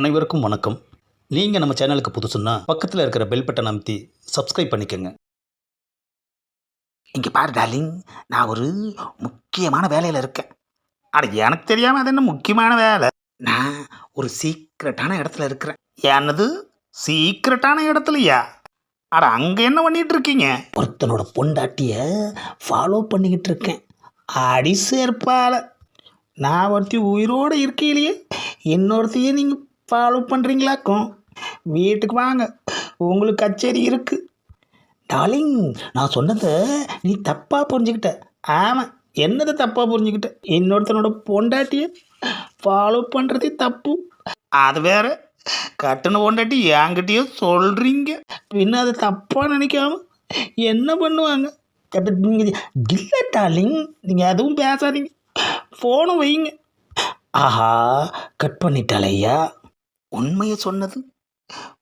அனைவருக்கும் வணக்கம். நீங்கள் நம்ம சேனலுக்கு புதுசுன்னா பக்கத்தில் இருக்கிற பெல் பட்டன் அமைத்தி சப்ஸ்கிரைப் பண்ணிக்கோங்க. இங்கே பாரு டார்லிங் நான் ஒரு முக்கியமான வேலையில் இருக்கேன். அட எனக்கு தெரியாமல் அது என்ன முக்கியமான வேலை? நான் ஒரு சீக்ரெட்டான இடத்துல இருக்கிறேன். என்னது? சீக்ரெட்டான இடத்துலையா? அட அங்கே என்ன பண்ணிட்டு இருக்கீங்க? ஒருத்தனோட பொண்டாட்டியை ஃபாலோ பண்ணிக்கிட்டு இருக்கேன். அடி சேர்ப்பால நான் ஒருத்தி உயிரோடு இருக்கையிலேயே இன்னொருத்தையே நீங்கள் ஃபாலோ பண்ணுறீங்களாக்கும் வீட்டுக்கு வாங்க. உங்களுக்கு கச்சேரி இருக்குது டாலிங் நான் சொன்னதை நீ தப்பாக புரிஞ்சுக்கிட்ட. ஆமாம் என்னதை தப்பாக புரிஞ்சுக்கிட்ட? இன்னொருத்தனோட பொண்டாட்டியை ஃபாலோ பண்ணுறதே தப்பு. அது வேற கட்டுன பொண்டாட்டி என்கிட்டயோ சொல்கிறீங்க பின்ன அதை தப்பாக நினைக்காம என்ன பண்ணுவாங்க? இல்லை டாலிங் நீங்கள் எதுவும் பேசாதீங்க. ஃபோனை வைங்க. ஆஹா கட் பண்ணிட்டாலையா உண்மையை சொன்னது?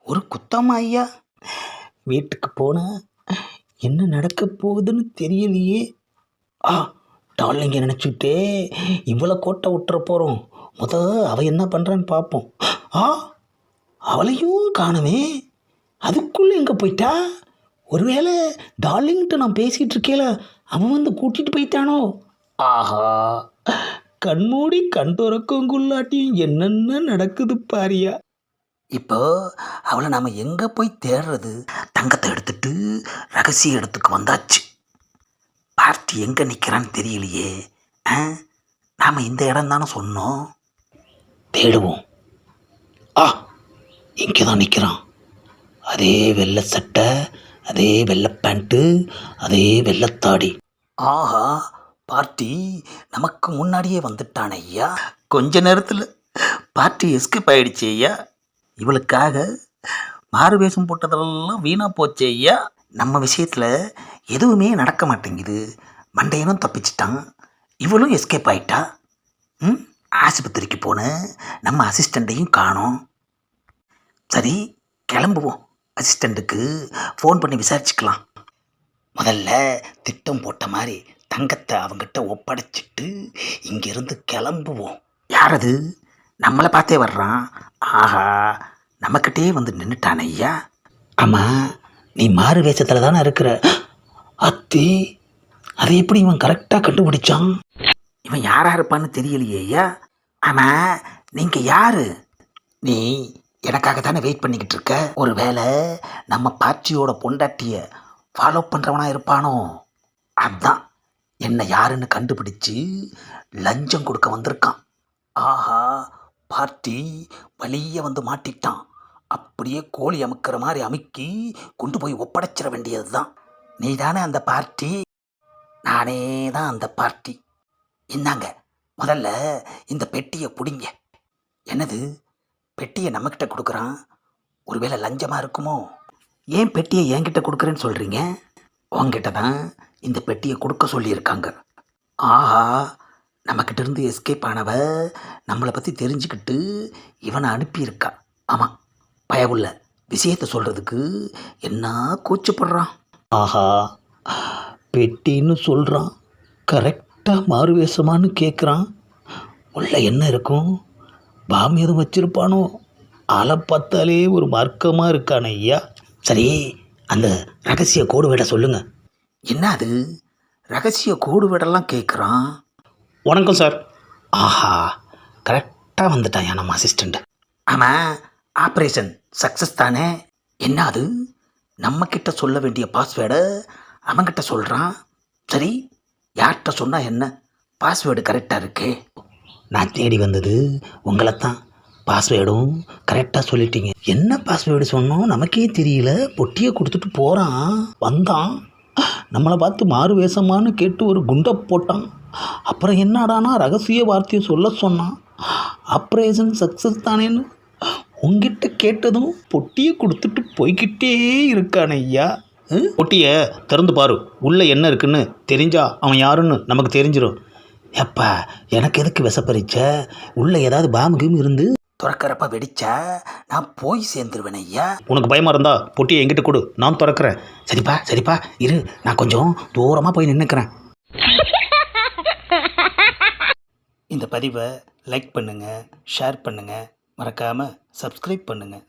ஒரு குத்தமா ஐயா? வீட்டுக்கு போனால் என்ன நடக்க போகுதுன்னு தெரியலையே. ஆ டார்லிங்க நினச்சிக்கிட்டே இவ்வளோ கோட்டை விட்டுற போகிறோம் முத அவள் என்ன பண்ணுறான்னு பார்ப்போம் ஆ அவளையும் காணவே அதுக்குள்ளே எங்கே போயிட்டா? ஒருவேளை டார்லிங்கிட்ட நான் பேசிகிட்டு இருக்கேல அவன் வந்து கூட்டிகிட்டு போயிட்டானோ? ஆஹா கண்மூடி கண் துறக்கங்குள்ளாட்டியும் என்னென்ன நடக்குது பாரியா? இப்போ அவளை நாம் எங்கே போய் தேடுறது? தங்கத்தை எடுத்துட்டு ரகசிய இடத்துக்கு வந்தாச்சு. பார்ட்டி எங்கே நிற்கிறான்னு தெரியலையே. ஆ? நாம் இந்த இடம் தானே சொன்னோம். தேடுவோம். ஆ இங்கே தான் நிற்கிறான் அதே வெள்ளை சட்டை அதே வெள்ளை பேண்ட்டு அதே வெள்ளைத்தாடி ஆஹா பார்ட்டி நமக்கு முன்னாடியே வந்துட்டான் ஐயா. கொஞ்ச நேரத்தில் பார்ட்டி எஸ்கேப் ஆயிடுச்சு ஐயா. இவளுக்காக மாறு வேஷம் போட்டதெல்லாம் வீணாக போச்சு ஐயா. நம்ம விஷயத்தில் எதுவுமே நடக்க மாட்டேங்குது. மண்டையனும் தப்பிச்சிட்டான். இவளும் எஸ்கேப் ஆயிட்டா. ம் ஆஸ்பத்திரிக்கு போன. நம்ம அசிஸ்டண்ட்டையும் காணோம். சரி கிளம்புவோம். அசிஸ்டண்ட்டுக்கு ஃபோன் பண்ணி விசாரிச்சுக்கலாம். முதல்ல திட்டம் போட்ட மாதிரி தங்கத்தை அவங்கிட்ட ஒப்படைச்சிட்டு இங்கிருந்து கிளம்புவோம். யார் அது நம்மளை பார்த்தே வர்றான். ஆஹா நம்மக்கிட்டே வந்து நின்றுட்டான் ஐயா. ஆமாம் நீ மாறு வேஷத்தில் தானே இருக்கிற? அத்தி அதை எப்படி இவன் கரெக்டாக கண்டுபிடிச்சான்? இவன் யாரா இருப்பான்னு தெரியலையே ஐயா. ஆமாம் நீங்கள் யார்? நீ எனக்காக தானே வெயிட் பண்ணிக்கிட்டு இருக்க? ஒரு வேளை நம்ம பாட்டியோட பொண்டாட்டியை ஃபாலோ பண்ணுறவனா இருப்பானோ? அதுதான் என்னை யாருன்னு கண்டுபிடிச்சு லஞ்சம் கொடுக்க வந்திருக்கான். ஆஹா பார்ட்டி வழிய வந்து மாட்டிட்டான். அப்படியே கோழி அமுக்கிற மாதிரி அமுக்கி கொண்டு போய் ஒப்படைச்சிட வேண்டியது தான் நீ தானே அந்த பார்ட்டி? நானே தான் அந்த பார்ட்டி. இந்தாங்க முதல்ல இந்த பெட்டியை பிடிங்க. என்னது? பெட்டியை நம்மக்கிட்ட கொடுக்குறான்? ஒருவேளை லஞ்சமாக இருக்குமோ? ஏன் பெட்டியை என்கிட்ட கொடுக்குறேன்னு சொல்கிறீங்க உங்ககிட்ட தான் இந்த பெட்டியை கொடுக்க சொல்லியிருக்காங்க. ஆஹா நம்மக்கிட்ட இருந்து எஸ்கேப் ஆனவ நம்மளை பற்றி தெரிஞ்சுக்கிட்டு இவனை அனுப்பியிருக்கா. ஆமாம் பயவுள்ள விஷயத்தை சொல்கிறதுக்கு என்ன கூச்சப்படுறான் ஆஹா பெட்டின்னு சொல்கிறான் கரெக்டாக மாறுவேஷமான்னு கேட்குறான் உள்ள என்ன இருக்கும்? பாம் எதுவும் வச்சிருப்பானோ? ஆளை பார்த்தாலே ஒரு மார்க்கமாக இருக்கானே ஐயா. சரி அந்த ரகசிய கோடு விட சொல்லுங்க. என்ன அது ரகசிய கோடு விடலாம் கேட்குறான் வணக்கம் சார். ஆஹா கரெக்டாக வந்துட்டான் நம்ம அசிஸ்டண்ட் ஆமாம் ஆப்ரேஷன் சக்ஸஸ் தானே. என்ன அது நம்மக்கிட்ட சொல்ல வேண்டிய பாஸ்வேர்டை அவன்கிட்ட சொல்கிறான் சரி யார்கிட்ட சொன்னால் என்ன? பாஸ்வேர்டு கரெக்டாக இருக்கே. நான் தேடி வந்தது உங்களை தான் பாஸ்வேர்டும் கரெக்டாக சொல்லிட்டீங்க. என்ன பாஸ்வேர்டு சொன்னோம்? நமக்கே தெரியல. பொட்டியை கொடுத்துட்டு போகிறான் வந்தான். நம்மளை பார்த்து மாறு வேஷமான்னு கேட்டு ஒரு குண்டை போட்டான். அப்புறம் என்னடானா ரகசிய வார்த்தையை சொல்ல சொன்னான். ஆப்ரேஷன் சக்ஸஸ் தானேன்னு உங்ககிட்ட கேட்டதும் பொட்டியை கொடுத்துட்டு போய்கிட்டே இருக்கான் ஐயா. பொட்டியை திறந்து பாரு. உள்ளே என்ன இருக்குன்னு தெரிஞ்சா அவன் யாருன்னு நமக்கு தெரிஞ்சிடும் எப்பா எனக்கு எதுக்கு விஷப்பறிச்ச உள்ளே ஏதாவது பாம்பு கீம் இருந்து துறக்கிறப்ப வெடிச்சா நான் போய் சேர்ந்துருவேன் ஐயா. உனக்கு பயமாக இருந்தா பொட்டியை என்கிட்ட கொடு. நான் திறக்கிறேன். சரிப்பா சரிப்பா. இரு நான் கொஞ்சம் தூரமாக போய் நின்றுக்கிறேன் இந்த பதிவை லைக் பண்ணுங்கள் ஷேர் பண்ணுங்கள் மறக்காமல் சப்ஸ்கிரைப் பண்ணுங்கள்